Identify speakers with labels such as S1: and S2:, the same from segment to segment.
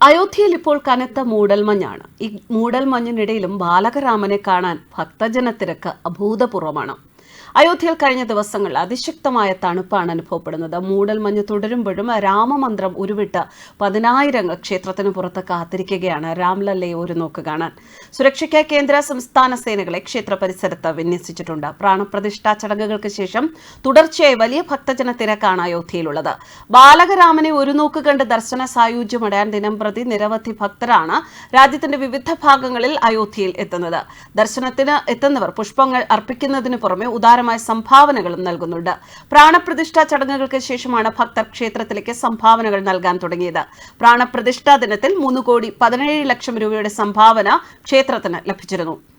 S1: അയോധ്യയിൽ ഇപ്പോൾ കനത്ത മൂടൽമഞ്ഞാണ്. ഈ മൂടൽമഞ്ഞിനിടയിലും ബാലകരാമനെ കാണാൻ ഭക്തജനത്തിരക്ക് അഭൂതപൂർവമാണ്. അയോധ്യയിൽ കഴിഞ്ഞ ദിവസങ്ങളിൽ അതിശക്തമായ തണുപ്പാണ് അനുഭവപ്പെടുന്നത്. മൂടൽമഞ്ഞ് തുടരുമ്പോഴും രാമമന്ത്രം ഉരുവിട്ട് പതിനായിരങ്ങൾ ക്ഷേത്രത്തിന് പുറത്ത് കാത്തിരിക്കുകയാണ്. രാംലല്ലയെ ഒരു നോക്ക് കാണാൻ. സുരക്ഷയ്ക്കായി കേന്ദ്ര സംസ്ഥാന സേനകളെ ക്ഷേത്ര പരിസരത്ത് വിന്യസിച്ചിട്ടുണ്ട്. പ്രാണപ്രതിഷ്ഠാ ചടങ്ങുകൾക്ക് ശേഷം തുടർച്ചയായി വലിയ ഭക്തജന തിരക്കാണ് അയോധ്യയിലുള്ളത്. ബാലകരാമനെ ഒരു നോക്ക് കണ്ട് ദർശന സായുജ്യമടയാൻ ദിനം പ്രതി നിരവധി ഭക്തരാണ് രാജ്യത്തിന്റെ വിവിധ ഭാഗങ്ങളിൽ അയോധ്യയിൽ എത്തുന്നത്. ദർശനത്തിന് എത്തുന്നവർ പുഷ്പങ്ങൾ അർപ്പിക്കുന്നതിന് പുറമെ ഉദാരമായ സംഭാവനകളും നൽകുന്നുണ്ട്. പ്രാണപ്രതിഷ്ഠാ ചടങ്ങുകൾക്ക് ശേഷമാണ് ഭക്തർ ക്ഷേത്രത്തിലേക്ക് സംഭാവനകൾ നൽകാൻ തുടങ്ങിയത്. പ്രാണപ്രതിഷ്ഠാ ദിനത്തിൽ മൂന്ന് കോടി പതിനേഴ് ലക്ഷം രൂപയുടെ സംഭാവന ക്ഷേത്രത്തിന് ലഭിച്ചിരുന്നു.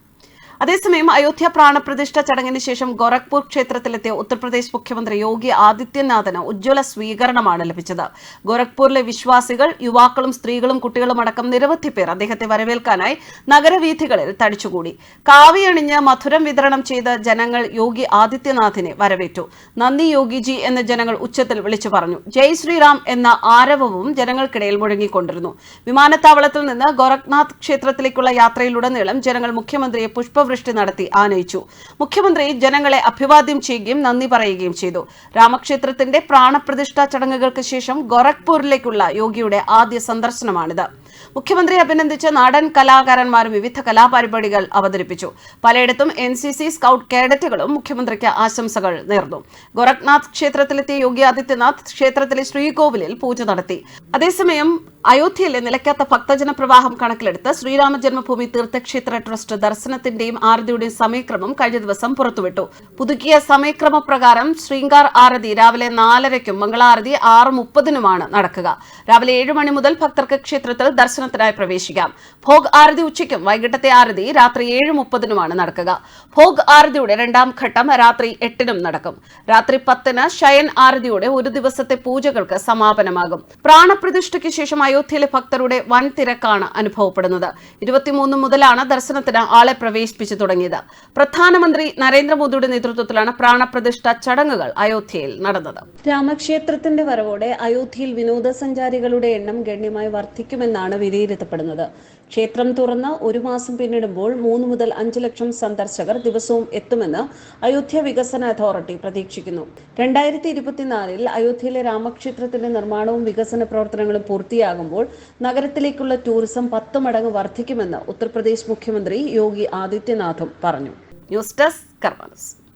S1: അതേസമയം അയോധ്യ പ്രാണപ്രതിഷ്ഠ ചടങ്ങിന് ശേഷം ഗോരഖ്പൂർ ക്ഷേത്രത്തിലെത്തിയ ഉത്തർപ്രദേശ് മുഖ്യമന്ത്രി യോഗി ആദിത്യനാഥിന് ഉജ്ജ്വല സ്വീകരണമാണ് ലഭിച്ചത്. ഗോരഖ്പൂരിലെ വിശ്വാസികൾ യുവാക്കളും സ്ത്രീകളും കുട്ടികളും അടക്കം നിരവധി പേർ അദ്ദേഹത്തെ വരവേൽക്കാനായി നഗരവീഥികളിൽ തടിച്ചുകൂടി. കാവിയണിഞ്ഞ് മധുരം വിതരണം ചെയ്ത ജനങ്ങൾ യോഗി ആദിത്യനാഥിനെ വരവേറ്റു. നന്ദി യോഗിജി എന്ന ജനങ്ങൾ ഉച്ചത്തിൽ വിളിച്ചു പറഞ്ഞു. ജയ് ശ്രീറാം എന്ന ആരവവും ജനങ്ങൾക്കിടയിൽ മുഴങ്ങിക്കൊണ്ടിരുന്നു. വിമാനത്താവളത്തിൽ നിന്ന് ഗോരഖ്നാഥ് ക്ഷേത്രത്തിലേക്കുള്ള യാത്രയിലുടനീളം ജനങ്ങൾ മുഖ്യമന്ത്രിയെ പുഷ്പവൃഷ്ടി നടത്തി ആനയിച്ചു. മുഖ്യമന്ത്രി ജനങ്ങളെ അഭിവാദ്യം ചെയ്യുകയും നന്ദി പറയുകയും ചെയ്തു. രാമക്ഷേത്രത്തിന്റെ പ്രാണപ്രതിഷ്ഠാ ചടങ്ങുകൾക്ക് ശേഷം ഗോരഖ്പൂരിലേക്കുള്ള യോഗിയുടെ ആദ്യ സന്ദർശനമാണിത്. മുഖ്യമന്ത്രി അഭിനന്ദിച്ച നാടൻ കലാകാരന്മാർ വിവിധ കലാപരിപാടികൾ അവതരിപ്പിച്ചു. പലയിടത്തും എൻ സി സി സ്കൗട്ട് കേഡറ്റുകളും മുഖ്യമന്ത്രിക്ക് ആശംസകൾ നേർന്നു. ഗോരഖ്നാഥ് ക്ഷേത്രത്തിലെത്തിയ യോഗി ആദിത്യനാഥ് ക്ഷേത്രത്തിലെ ശ്രീകോവിലിൽ പൂജ നടത്തി. അതേസമയം അയോധ്യയിലെ നിലയ്ക്കാത്ത ഭക്തജന പ്രവാഹം കണക്കിലെടുത്ത് ശ്രീരാമ ജന്മഭൂമി തീർത്ഥക്ഷേത്ര ട്രസ്റ്റ് ദർശനത്തിന്റെയും ആരതിയുടെയും സമയക്രമം കഴിഞ്ഞ ദിവസം പുറത്തുവിട്ടു. പുതുക്കിയ സമയക്രമ പ്രകാരം ശ്രീങ്കാർ ആരതി രാവിലെ നാലരയ്ക്കും മംഗളാരതി ആറ് മുപ്പതിനുമാണ് നടക്കുക. രാവിലെ ഏഴ് മണി മുതൽ ഭക്തർക്ക് ക്ഷേത്രത്തിൽ ദർശനത്തിനായി പ്രവേശിക്കാം. ഭോഗ് ആരതി ഉച്ചയ്ക്കും വൈകിട്ടത്തെ ആരതി രാത്രി ഏഴ് മുപ്പതിനുമാണ് നടക്കുക. ഭോഗ് ആരതിയുടെ രണ്ടാം ഘട്ടം രാത്രി എട്ടിനും നടക്കും. രാത്രി പത്തിന് ശയൻ ആരതിയുടെ ഒരു ദിവസത്തെ പൂജകൾക്ക് സമാപനമാകും. പ്രാണപ്രതിഷ്ഠയ്ക്ക് ശേഷം അയോധ്യയിലെ ഭക്തരുടെ വൻ തിരക്കാണ് അനുഭവപ്പെടുന്നത്. ഇരുപത്തിമൂന്ന് മുതലാണ് ദർശനത്തിന് ആളെ പ്രവേശിപ്പിച്ചു തുടങ്ങിയത്. പ്രധാനമന്ത്രി നരേന്ദ്രമോദിയുടെ നേതൃത്വത്തിലാണ് പ്രാണപ്രതിഷ്ഠ ചടങ്ങുകൾ അയോധ്യയിൽ നടന്നത്. രാമക്ഷേത്രത്തിന്റെ വരവോടെ അയോധ്യയിൽ വിനോദസഞ്ചാരികളുടെ എണ്ണം ഗണ്യമായി വർദ്ധിക്കുമെന്നാണ് വിലയിരുത്തപ്പെടുന്നത്. ക്ഷേത്രം തുറന്ന് ഒരു മാസം പിന്നിടുമ്പോൾ മൂന്ന് മുതൽ അഞ്ച് ലക്ഷം സന്ദർശകർ ദിവസവും എത്തുമെന്ന് അയോധ്യ വികസന അതോറിറ്റി പ്രതീക്ഷിക്കുന്നു. രണ്ടായിരത്തി ഇരുപത്തിനാലിൽ അയോധ്യയിലെ രാമക്ഷേത്രത്തിന്റെ നിർമ്മാണവും വികസന പ്രവർത്തനങ്ങളും പൂർത്തിയാകുമ്പോൾ നഗരത്തിലേക്കുള്ള ടൂറിസം പത്ത് മടങ്ങ് വർദ്ധിക്കുമെന്ന് ഉത്തർപ്രദേശ് മുഖ്യമന്ത്രി യോഗി ആദിത്യനാഥും പറഞ്ഞു. News desk കർമാനസ്.